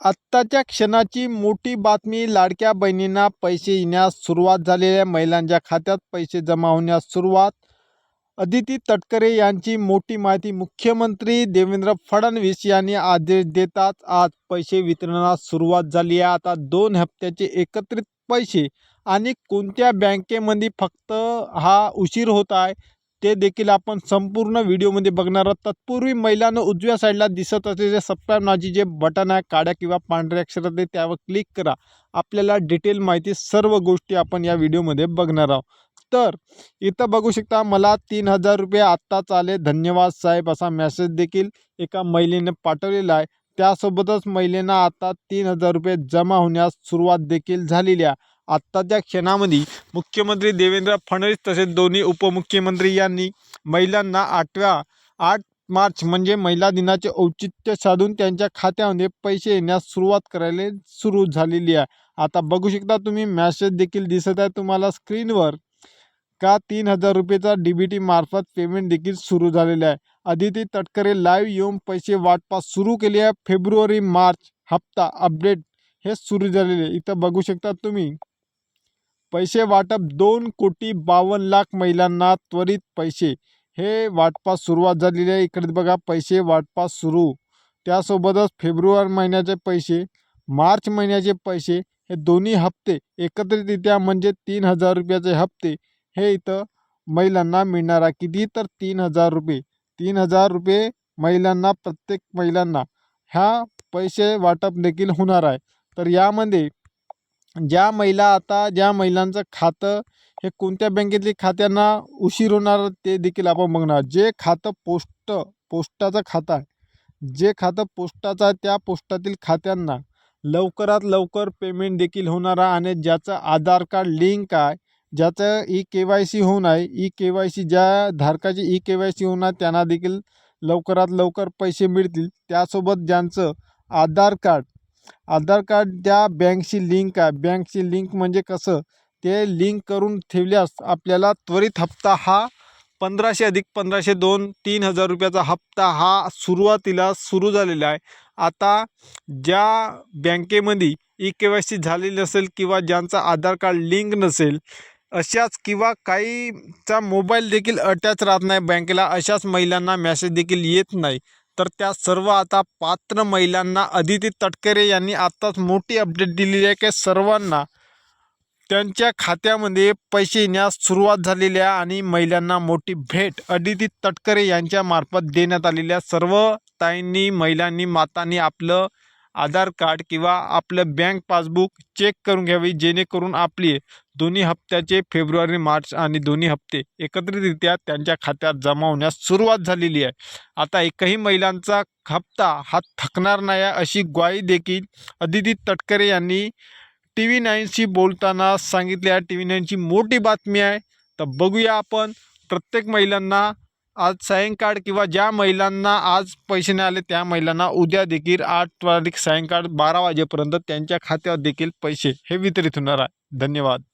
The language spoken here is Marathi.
आत्ताच्या क्षणाची मोठी बातमी लाडक्या बहिणींना पैसे येण्यास सुरुवात झालेल्या महिलांच्या खात्यात पैसे जमा होण्यास सुरुवात. अदिती तटकरे यांची मोठी माहिती मुख्यमंत्री देवेंद्र फडणवीस यांनी आदेश देताच आज पैसे वितरणास सुरुवात झाली आहे. आता दोन हप्त्याचे एकत्रित पैसे आणि कोणत्या बँकेमध्ये फक्त हा उशीर होत आहे ते देखील आपण संपूर्ण व्हिडिओमध्ये बघणार आहोत. तत्पूर्वी महिलांना उजव्या साईडला दिसत असलेले सबस्क्राईब नावाची जे बटन आहे काळ्या किंवा पांढऱ्या अक्षरात त्यावर क्लिक करा. आपल्याला डिटेल माहिती सर्व गोष्टी आपण या व्हिडिओमध्ये बघणार आहोत. तर इथं बघू शकता मला तीन हजार रुपये आत्ताच आले. धन्यवाद साहेब असा मेसेज देखील एका महिलेने पाठवलेला आहे. त्यासोबतच महिलेनं आता तीन हजार रुपये जमा होण्यास सुरुवात देखील झालेली आहे. आत्ताच्या क्षणामध्ये मुख्यमंत्री देवेंद्र फडणवीस तसेच दोन्ही उपमुख्यमंत्री यांनी महिलांना आठव्या आठ मार्च म्हणजे महिला दिनाचे औचित्य साधून त्यांच्या खात्यामध्ये पैसे येण्यास सुरुवात करायला सुरू झालेली आहे. आता बघू शकता तुम्ही मॅसेज देखील दिसत आहे तुम्हाला स्क्रीनवर का तीन हजार रुपयेचा डी बी टी मार्फत पेमेंट देखील सुरू झालेला आहे. अदिती तटकरे लाईव्ह येऊन पैसे वाटपास सुरू केले आहे. फेब्रुवारी मार्च हप्ता अपडेट हे सुरू झालेले इथं बघू शकता तुम्ही. पैसे वाटप दोन कोटी बावन्न लाख महिलांना त्वरित पैसे. हे वाटपास सुरुवात झालेली आहे. इकडे बघा पैसे वाटपास सुरू. त्यासोबतच फेब्रुवारी महिन्याचे पैसे मार्च महिन्याचे पैसे हे दोन्ही हप्ते एकत्रितरित्या म्हणजे तीन हजार रुपयाचे हप्ते हे इथं महिलांना मिळणार. आहे किती तर तीन हजार रुपये. तीन हजार रुपये महिलांना प्रत्येक महिलांना. ह्या पैसे वाटप देखील होणार आहे. तर यामध्ये ज्या महिला आता ज्या महिलांचं खातं हे कोणत्या बँकेतली खात्यांना उशीर होणार ते देखील आपण बघणार. जे खातं पोस्ट पोस्टाचं खातं आहे. जे खातं पोस्टाचं आहे त्या पोस्टातील खात्यांना लवकरात लवकर पेमेंट देखील होणार आहे आणि ज्याचं आधार कार्ड लिंक आहे ज्याचं ई के वाय सी होऊन आहे ई के वाय सी ज्या धारकाची ई के वाय सी होणार त्यांना देखील लवकरात लवकर पैसे मिळतील. त्यासोबत ज्यांचं आधार कार्ड आधार कार्ड त्या बँकशी लिंक आहे. बँकशी लिंक म्हणजे कसं? ते लिंक करून ठेवल्यास आपल्याला त्वरित हप्ता हा पंधराशे अधिक पंधराशे दोन तीन हजार रुपयाचा हप्ता हा सुरुवातीला सुरू झालेला आहे. आता ज्या बँकेमध्ये ई के वाय सी झालेली नसेल किंवा ज्यांचा आधार कार्ड लिंक नसेल अशाच किंवा काहीचा मोबाईल देखील अटॅच राहत नाही बँकेला अशाच महिलांना मॅसेज देखील येत नाही. तर त्या सर्व आता पात्र महिलांना अदिती तटकरे यांनी आत्ताच मोठी अपडेट दिलेली आहे की सर्वांना त्यांच्या खात्यामध्ये पैसे येण्यास सुरुवात झालेली आहे आणि महिलांना मोठी भेट अदिती तटकरे यांच्यामार्फत देण्यात आलेल्या सर्व ताईंनी महिलांनी मातांनी आपलं आधार कार्ड किंवा आपलं बँक पासबुक चेक करून घ्यावी जेणेकरून आपली दोन्ही हप्त्याचे फेब्रुवारी मार्च आणि दोन्ही हप्ते एकत्रितरित्या त्यांच्या खात्यात जमा होण्यास सुरुवात झालेली आहे. आता एकही महिलांचा हप्ता हा थकणार नाही आहे अशी ग्वाही देखील अदिती तटकरे यांनी टी व्ही नाईनशी बोलताना सांगितले आहे. टी व्ही नाईनची मोठी बातमी आहे. तर बघूया आपण प्रत्येक महिलांना आज सायंकाळ किंवा ज्या महिलांना आज पैसे नाही आले त्या महिलांना उद्या देखील आठ तारीख सायंकाळ बारा वाजेपर्यंत त्यांच्या खात्यावर देखील पैसे हे वितरित होणार आहे. धन्यवाद.